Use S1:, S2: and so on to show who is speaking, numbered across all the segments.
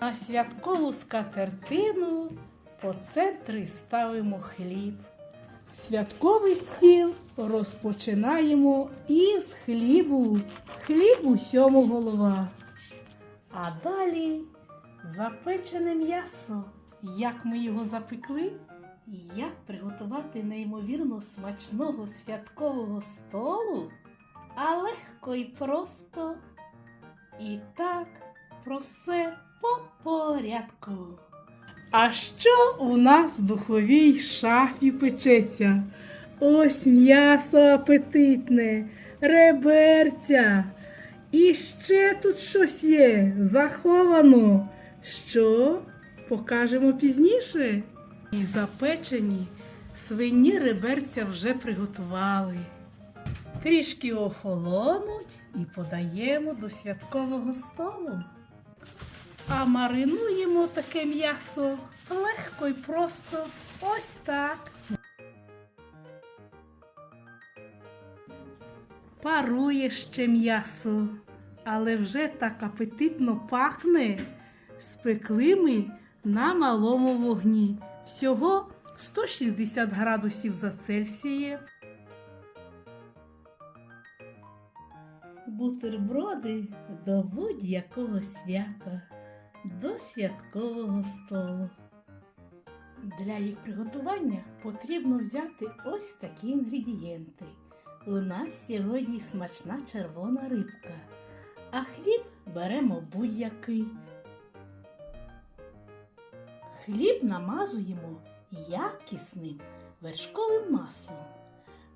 S1: На святкову скатертину по центрі ставимо хліб. Святковий стіл розпочинаємо із хлібу. Хліб усьому голова. А далі запечене м'ясо. Як ми його запекли? Як приготувати неймовірно смачного святкового столу? А легко і просто. І так про все по порядку. А що у нас в духовій шафі печеться? Ось м'ясо апетитне, реберця. І ще тут щось є заховано. Що? Покажемо пізніше. І запечені свині реберця вже приготували. Трішки охолонуть і подаємо до святкового столу. А маринуємо таке м'ясо легко і просто ось так. Парує ще м'ясо, але вже так апетитно пахне. Спекли ми на малому вогні. Всього 160 градусів за Цельсієм. Бутерброди до будь-якого свята, до святкового столу. Для їх приготування потрібно взяти ось такі інгредієнти. У нас сьогодні смачна червона рибка, а хліб беремо будь-який. Хліб намазуємо якісним вершковим маслом.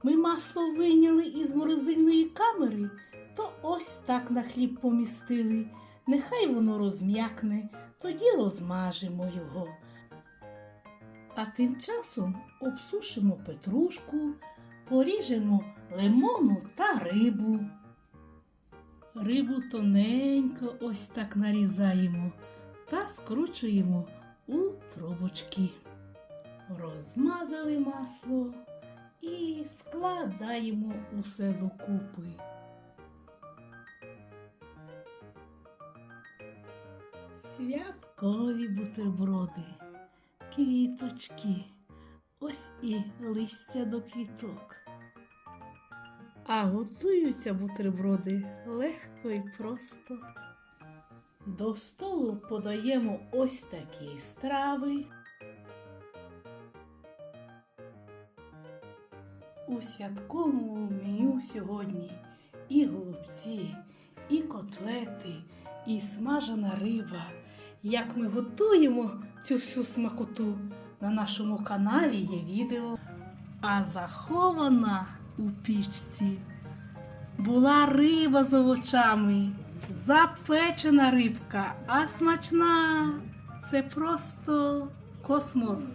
S1: Ми масло вийняли із морозильної камери, то ось так на хліб помістили. Нехай воно розм'якне, тоді розмажемо його. А тим часом обсушимо петрушку, поріжемо лимону та рибу. Рибу тоненько ось так нарізаємо та скручуємо у трубочки. Розмазали масло і складаємо усе докупи. Святкові бутерброди, квіточки, ось і листя до квіток. А готуються бутерброди легко і просто. До столу подаємо ось такі страви. У святковому меню сьогодні і голубці, і котлети, і смажена риба. Як ми готуємо цю всю смакоту, на нашому каналі є відео. А захована у пічці була риба з овочами, запечена рибка, а смачна це просто космос.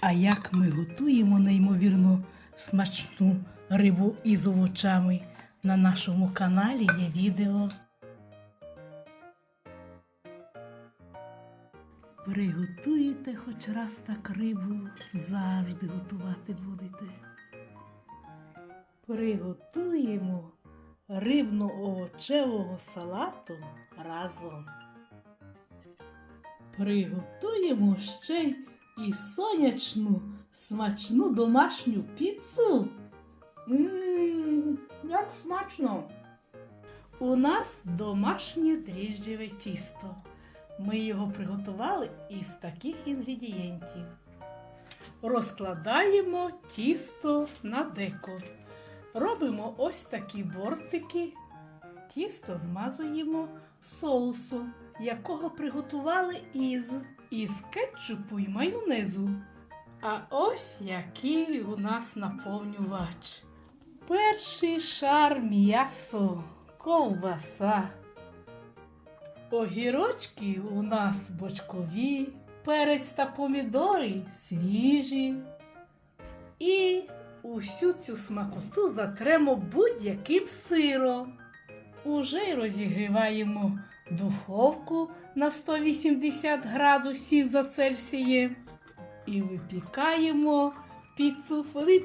S1: А як ми готуємо неймовірно смачну рибу із овочами, на нашому каналі є відео. Приготуєте хоч раз так рибу, завжди готувати будете. Приготуємо рибно-овочевого салату разом. Приготуємо ще й і сонячну смачну домашню піцу. Ммм, як смачно! У нас домашнє дріжджеве тісто. Ми його приготували із таких інгредієнтів. Розкладаємо тісто на деко. Робимо ось такі бортики. Тісто змазуємо соусом, якого приготували із, із кетчупу і майонезу. А ось який у нас наповнювач. Перший шар м'ясо, ковбаса. Огірочки у нас бочкові, перець та помідори свіжі. І усю цю смакоту затремо будь-яким сиром. Уже й розігріваємо духовку на 180 градусів за Цельсієм і випікаємо піцу хвилин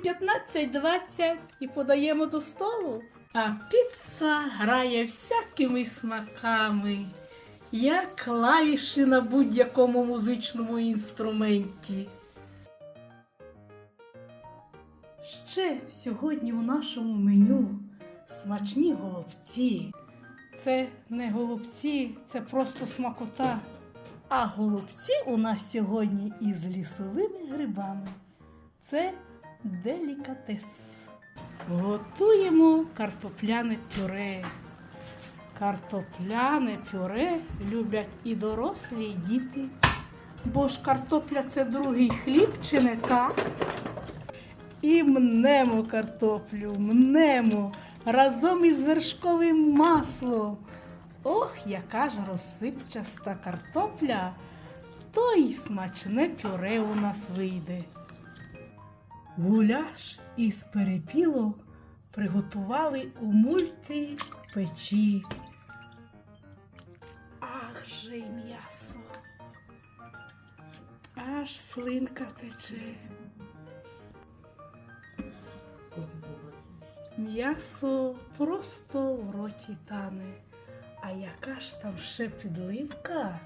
S1: 15-20 і подаємо до столу. А піца грає всякими смаками. Як клавіші на будь-якому музичному інструменті. Ще сьогодні у нашому меню смачні голубці. Це не голубці, це просто смакота. А голубці у нас сьогодні із лісовими грибами. Це делікатес. Готуємо картопляне пюре. Картопляне пюре люблять і дорослі, і діти. Бо ж картопля це другий хліб, чи не так? І мнемо картоплю, мнемо разом із вершковим маслом. Ох, яка ж розсипчаста картопля, то й смачне пюре у нас вийде. Гуляш із перепілок приготували у мультипечі. Ах Аж слинка тече. М'ясо просто в роті тане. А яка ж там ще підливка?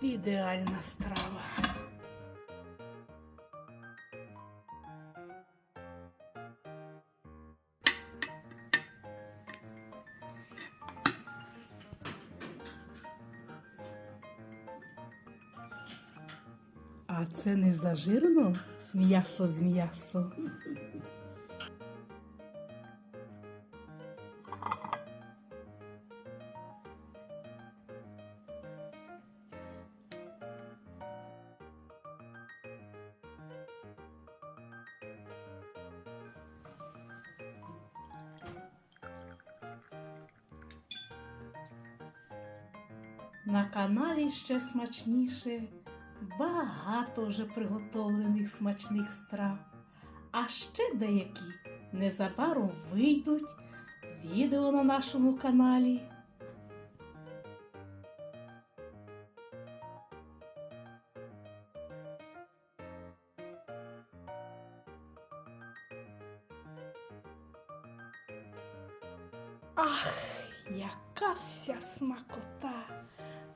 S1: Ідеальна страва. А це не зажирно м'ясо з м'ясом. На каналі ще смачніше, багато вже приготовлених смачних страв. А ще деякі незабаром вийдуть відео на нашому каналі. Ах, яка вся смакота!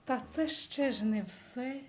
S1: Та це ще ж не все.